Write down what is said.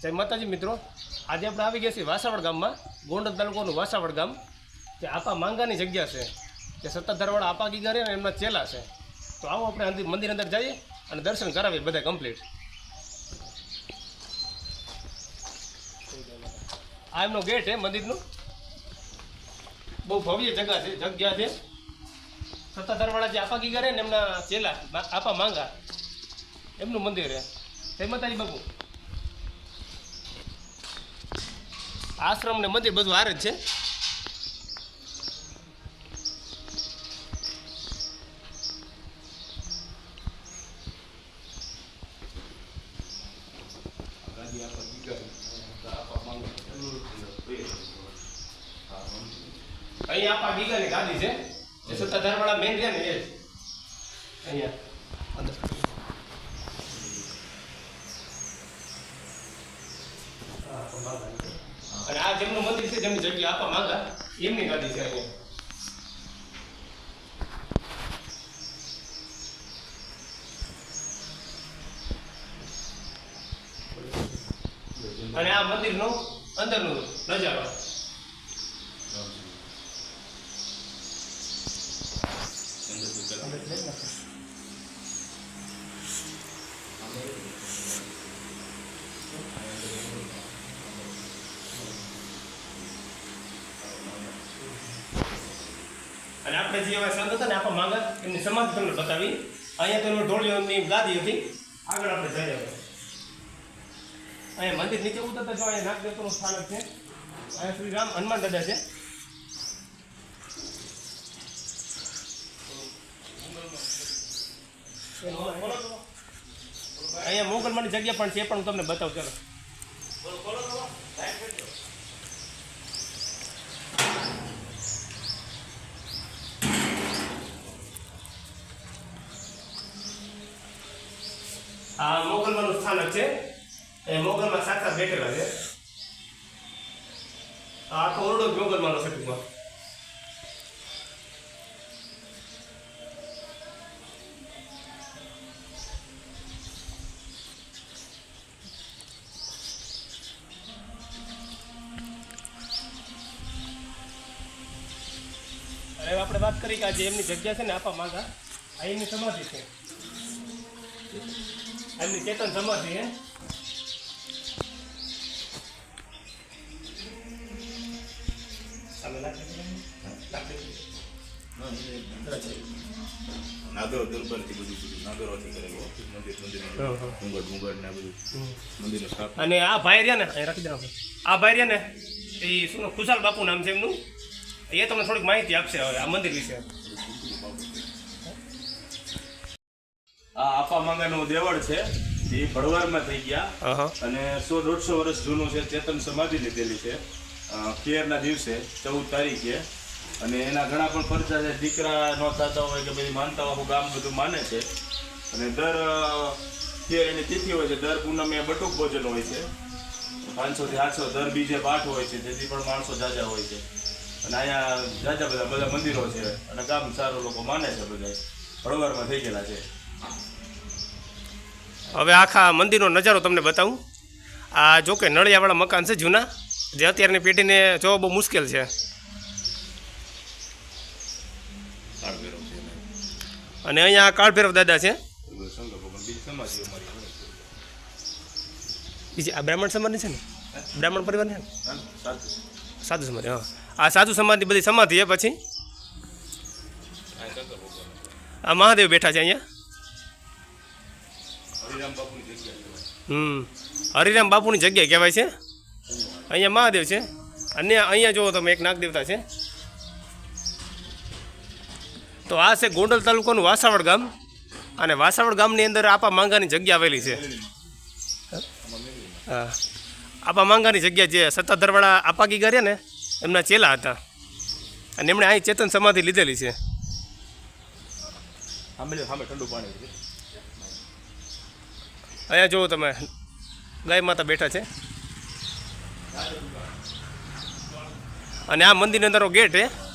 જય માતાજી મિત્રો. આજે આપણે આવી ગયા છીએ વાસાવડ ગામમાં, ગોંડલ તાલુકાનું વાસાવડ ગામ, જે આપા માંગાની જગ્યા છે, જે સત્તાધારવાળા આપા ગીગા રહે ને એમના ચેલા છે. તો આવો આપણે મંદિર અંદર જઈએ અને દર્શન કરાવીએ બધા કમ્પ્લીટ આ એમનો ગેટ છે મંદિરનું. બહુ ભવ્ય જગ્યા છે જગ્યા છે. સત્તાધારવાળા જે આપા ગીગા રહે ને એમના ચેલા, આપા માંગા. એમનું મંદિર છે. જય માતાજી બાપુ. આશ્રમ ને મંદિર બધું હારે જ છે. અહીંયા આપા ગીગાની ગાડી છે. જે સત્તાધારવાળા મેન છે ને એ અહીંયા અને આ જેમનું મંદિર જેમની જગ્યા આપવા માંગા એમની ગાદી છે અહીંયા. અને આ મંદિરનું અંદરનું નજારો. અને આપણે જે હવે સંત હતા ને આપણા માંગા, એમની સમાધિ તમને બતાવી. અહીંયા તો એનો એમની ગાદી હતી. આગળ આપણે જઈએ. હવે અહીંયા મંદિર નીચે ઉતરતા જો અહીંયા નાગદેવતાનું સ્થાનક છે. અહીંયા શ્રી રામ હનુમાન દાદા છે. અહીંયા મોગલમાંની જગ્યા પણ છે, પણ હું તમને બતાવું, ચાલો. આ મોગલમાનું સ્થાનક છે એ મોગલમાં સાક્ષાત બેઠેલા છે આખો ઓરડો મોગલમાનો છે ટૂંકમાં આપણે વાત કરી કે આ જે એમની જગ્યા છે ને, આપા માંગા આ એમની સમાધિ છે. એમની ચેતન સમાધિ હે. નાગરો દરબારથી બધું બધું નાગરોથી કરેલું મંદિર મંદિર હા, હા. ડુંગર ડુંગર ને આ બધું. મંદિર અને આ ભાઈ રહ્યા ને અહીં રાખી દેવા આ ભાઈ રહ્યા ને એ શું ખુશાલ બાપુ નામ છે એમનું? એ તમને થોડીક માહિતી આપશે હવે આ મંદિર વિશે. આપા માંગાનો દેવળ છે એ ભળવારમાં થઈ ગયા. અને સો દોઢસો વર્ષ જૂનું છે ચેતન સમાધિ લીધેલી છે. કેરના દિવસે ચૌદ તારીખે. અને એના ઘણા પણ પરચા છે. દીકરા ન થતા હોય કે બધી માનતા હોય ગામ બધું માને છે. અને દર ખેર એની તિથિ હોય છે દર પૂનમે બટુક ભોજન હોય છે. પાંચસોથી આઠસો દર બીજે પાઠ હોય છે તેથી પણ માણસો જાજા હોય છે. અને અહીંયા જાજા બધા બધા મંદિરો છે. અને ગામ સારું લોકો માને છે બધા હળવારમાં થઈ ગયેલા છે. હવે આખા મંદિરનો નજારો તમને બતાવું. આ જો કે નળિયાવાળા મકાન છે જૂના, જે અત્યારની પેઢીને જોવા બહુ મુશ્કેલ છે. અને અહીંયા કાળભૈરવ દાદા છે. બીજી આ બ્રાહ્મણ સમાધિ છે ને? બ્રાહ્મણ પરિવારની છે ને? સાધુ સમાધિ હા. આ સાધુ સમાધિ બધી સમાધિ છે પછી. આ મહાદેવ બેઠા છે અહીંયા. હમ. હરિરામ બાપુની જગ્યા કહેવાય છે? અહીંયા મહાદેવ છે? અને અહીંયા જુઓ તમે એક નાગદેવતા છે. તો આ છે ગોંડલ તાલુકાનું વાસાવડ ગામ. અને વાસાવડ ગામની અંદર આપા માંગાની જગ્યા આવેલી છે. હા. આપા માંગાની જગ્યા જે સત્તાધરવાળા આપાગી ગયા ને એમના ચેલા હતા. અને એમણે અહીં ચેતન સમાધિ લીધેલી છે. ઠંડુ પાણી છે અહીંયા જુઓ તમે. ગાય માતા બેઠા છે. અને આ મંદિરની અંદરનો ગેટ છે.